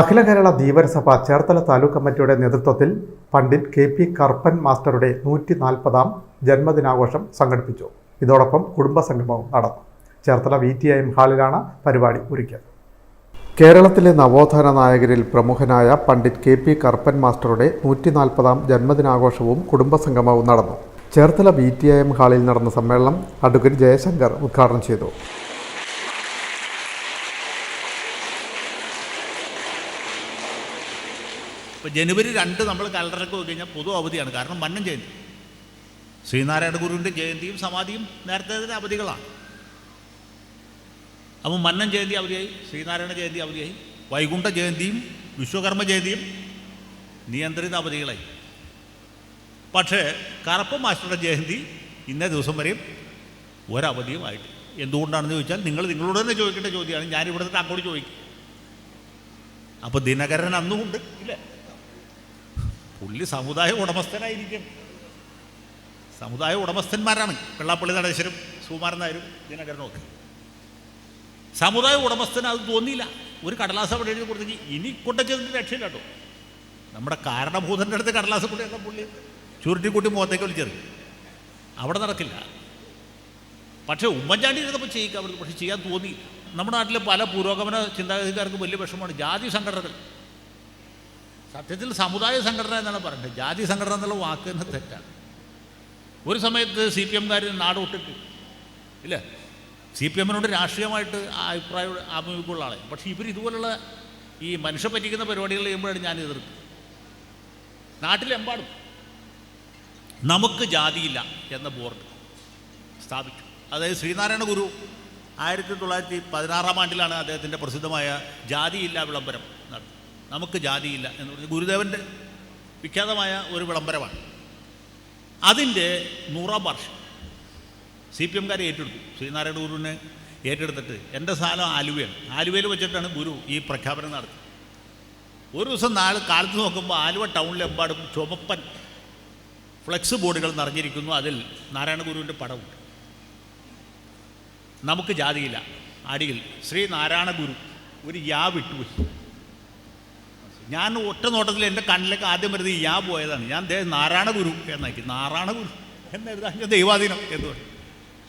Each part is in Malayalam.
അഖില കേരള ധീവരസഭ ചേർത്തല താലൂക്ക് കമ്മിറ്റിയുടെ നേതൃത്വത്തിൽ പണ്ഡിറ്റ് കെ പി കറുപ്പൻ മാസ്റ്ററുടെ നൂറ്റി നാൽപ്പതാം ജന്മദിനാഘോഷം സംഘടിപ്പിച്ചു. ഇതോടൊപ്പം കുടുംബസംഗമവും നടന്നു. Cherthala V T I M ഹാളിലാണ് പരിപാടി ഒരുക്കിയത്. കേരളത്തിലെ നവോത്ഥാന നായകരിൽ പ്രമുഖനായ പണ്ഡിറ്റ് കെ പി കറുപ്പൻ മാസ്റ്ററുടെ നൂറ്റി നാൽപ്പതാം ജന്മദിനാഘോഷവും കുടുംബസംഗമവും നടന്നു. Cherthala V T I M ഹാളിൽ നടന്ന സമ്മേളനം അഡ്വക്കേറ്റ് ജയശങ്കർ ഉദ്ഘാടനം ചെയ്തു. ഇപ്പോൾ ജനുവരി രണ്ട് നമ്മൾ കലണ്ടറൊക്കെ നോക്കി കഴിഞ്ഞാൽ പൊതു അവധിയാണ്. കാരണം മന്നം ജയന്തി. ശ്രീനാരായണ ഗുരുവിന്റെ ജയന്തിയും സമാധിയും നേരത്തെ തന്നെ അവധികളാണ്. അപ്പം മന്നം ജയന്തി അവധിയായി ശ്രീനാരായണ ജയന്തി അവധിയായി വൈകുണ്ഠ ജയന്തിയും വിശ്വകർമ്മ ജയന്തിയും നിയന്ത്രിത അവധികളായി. പക്ഷേ കറുപ്പ മാസ്റ്ററുടെ ജയന്തി ഇന്നേ ദിവസം വരെയും ഒരവധിയുമായിട്ട്. എന്തുകൊണ്ടാണെന്ന് ചോദിച്ചാൽ നിങ്ങൾ നിങ്ങളോട് തന്നെ ചോദിക്കേണ്ട ചോദ്യമാണ്. ഞാനിവിടെ നിന്ന് അങ്ങോട്ട് ചോദിക്കും. അപ്പോൾ ദിനകരൻ അന്നുമുണ്ട് ഇല്ലേ? പുള്ളി സമുദായ ഉടമസ്ഥനായിരിക്കും. സമുദായ ഉടമസ്ഥന്മാരാണ്. വെള്ളാപ്പള്ളി നടേശ്വരും സുകുമാരൻ നായരും ദിനകരനും ഒക്കെ സമുദായ ഉടമസ്ഥന് അത് തോന്നിയില്ല. ഒരു കടലാസ് അവിടെ എഴുതി കൊടുത്തെങ്കിൽ ഇനി കൊണ്ടുവച്ചതിന്റെ രക്ഷയില്ല കേട്ടോ. നമ്മുടെ കാരണഭൂതന്റെ അടുത്ത് കടലാസ് കൂടി പുള്ളി ചുരുട്ടിക്കൂട്ടി മുഖത്തേക്ക് വിളിച്ചെറി അവിടെ നടക്കില്ല. പക്ഷേ ഉമ്മൻചാണ്ടി ഇരുന്നപ്പോൾ ചെയ്യിക്കാൻ പക്ഷേ ചെയ്യാൻ തോന്നി നമ്മുടെ നാട്ടിലെ പല പുരോഗമന ചിന്താഗതിക്കാർക്ക് വലിയ വിഷമമാണ്. ജാതി സംഘടനകൾ. സത്യത്തിൽ സമുദായ സംഘടന എന്നാണ് പറയുന്നത്. ജാതി സംഘടന എന്നുള്ള വാക്ക് തന്നെ തെറ്റാണ്. ഒരു സമയത്ത് സി പി എംകാർ നാട് വിട്ടിട്ട് ഇല്ല? സി പി എമ്മിനോട് രാഷ്ട്രീയമായിട്ട് അഭിപ്രായ ആഭിമുഖ്യമുള്ള ആളെ. പക്ഷേ ഇവർ ഇതുപോലുള്ള ഈ മനുഷ്യ പറ്റിക്കുന്ന പരിപാടികൾ ചെയ്യുമ്പോഴാണ് ഞാൻ എതിർക്കുന്നത് നാട്ടിലെമ്പാടും നമുക്ക് ജാതിയില്ല എന്ന ബോർഡ് സ്ഥാപിച്ചു. അതായത് ശ്രീനാരായണ ഗുരു ആയിരത്തി തൊള്ളായിരത്തി പതിനാറാം ആണ്ടിലാണ് അദ്ദേഹത്തിന്റെ പ്രസിദ്ധമായ ജാതിയില്ല വിളംബരം നടത്തുന്നത് നമുക്ക് ജാതിയില്ല എന്ന് പറഞ്ഞ് ഗുരുദേവന്റെ വിഖ്യാതമായ ഒരു വിളംബരമാണ്. അതിന്റെ നൂറാം വർഷം സി പി എംകാരെ ഏറ്റെടുത്തു. ശ്രീനാരായണ ഗുരുവിനെ ഏറ്റെടുത്തിട്ട് എന്റെ സ്ഥലം ആലുവയാണ്. ആലുവയിൽ വെച്ചിട്ടാണ് ഗുരു ഈ പ്രഖ്യാപനം നടത്തിയത് ഒരു ദിവസം നാളെ കാലത്ത് നോക്കുമ്പോൾ ആലുവ ടൗണിലെമ്പാടും ചുമപ്പൻ ഫ്ലെക്സ് ബോർഡുകൾ നിറഞ്ഞിരിക്കുന്നു. അതിൽ നാരായണ ഗുരുവിന്റെ പടമുണ്ട്. നമുക്ക് ജാതിയില്ല. അടിയിൽ ശ്രീ നാരായണ ഗുരു ഒരു യാ വിട്ടുപോയി ഞാൻ ഒറ്റ നോട്ടത്തിൽ എന്റെ കണ്ണിലേക്ക് ആദ്യം വരുന്നത് ഞാൻ പോയതാണ്. ഞാൻ ദേ നാരായണ ഗുരു എന്നാക്കി. നാരായണ ഗുരു. എന്നെഴുതാൻ ഞാൻ ദൈവാധീനം എന്ന് പറഞ്ഞു.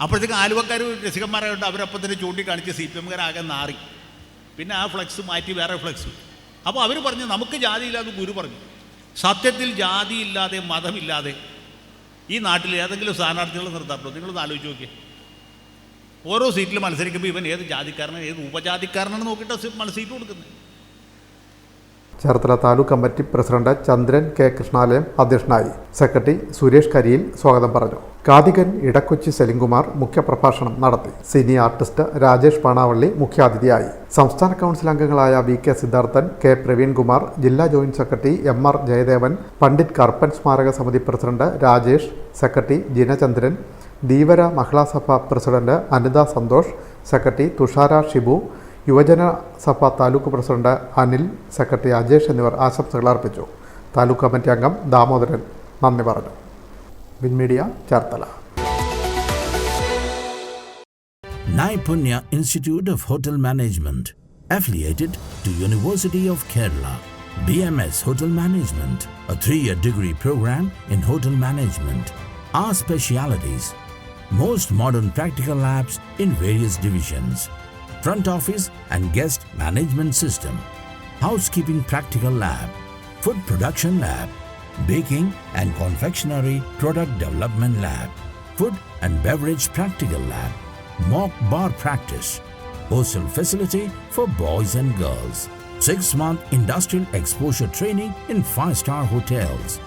അപ്പോഴത്തേക്ക് ആലുവക്കാർ രസികന്മാരായിട്ട് അവരപ്പം തന്നെ ചൂണ്ടിക്കാണിച്ച് സി പി എംകാരാകെ നാറി. പിന്നെ ആ ഫ്ലക്സ് മാറ്റി വേറെ ഫ്ലക്സ്. അപ്പോൾ അവർ പറഞ്ഞു നമുക്ക് ജാതിയില്ലാതെ ഗുരു പറഞ്ഞു. സത്യത്തിൽ ജാതിയില്ലാതെ മതമില്ലാതെ ഈ നാട്ടിൽ ഏതെങ്കിലും സ്ഥാനാർത്ഥികൾ നിർത്താറുണ്ടോ? നിങ്ങളൊന്ന് ആലോചിച്ച് നോക്കിയേ. ഓരോ സീറ്റിൽ മത്സരിക്കുമ്പോൾ ഇവൻ ഏത് ജാതിക്കാരനാണ് ഏത് ഉപജാതിക്കാരനാണ് നോക്കിയിട്ട് മത്സ സീറ്റ് കൊടുക്കുന്നത്. Cherthala taluk committee president Chandran K Krishnalayam അധ്യക്ഷനായി. സെക്രട്ടറി സുരേഷ് കരിയിൽ സ്വാഗതം പറഞ്ഞു. കാതികൻ ഇടക്കൊച്ചി സെലിംകുമാർ മുഖ്യപ്രഭാഷണം നടത്തി. സിനി ആർട്ടിസ്റ്റ് രാജേഷ് പാണാവള്ളി മുഖ്യാതിഥിയായി. സംസ്ഥാന കൗൺസിൽ അംഗങ്ങളായ V K Siddharthan K Praveenkumar ജില്ലാ joint secretary M R Jayadevan Pandit Karuppan സ്മാരക സമിതി president Rajesh secretary Jinachandran Dheevara Mahila Sabha president Anitha Santhosh secretary Thushara Shibu Yuvajana Sabha taluk president Anil secretary Ajesh എന്നിവർ ആശംസകൾ അർപ്പിച്ചു. താലൂക്ക് കമ്മിറ്റി അംഗം ദാമോദരൻ നന്ദി പറഞ്ഞു. ബിൻമീഡിയ Cherthala. Naipunya institute of hotel management affiliated to university of Kerala. B M S hotel management a three year degree program in hotel management ah specialities most modern practical labs in various divisions front office and guest management system, housekeeping practical lab, food production lab, baking and confectionery product development lab, food and beverage practical lab, mock bar practice, hostel facility for boys and girls, six month industrial exposure training in five star hotels.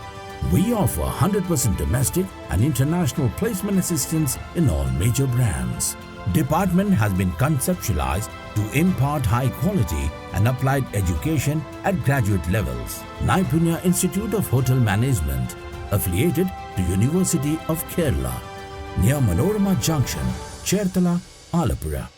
We offer 100% domestic and international placement assistance in all major brands. Department has been conceptualized to impart high quality and applied education at graduate levels. Naipunya Institute of Hotel Management, affiliated to University of Kerala, near Manorama Junction, Chertala, Alapura.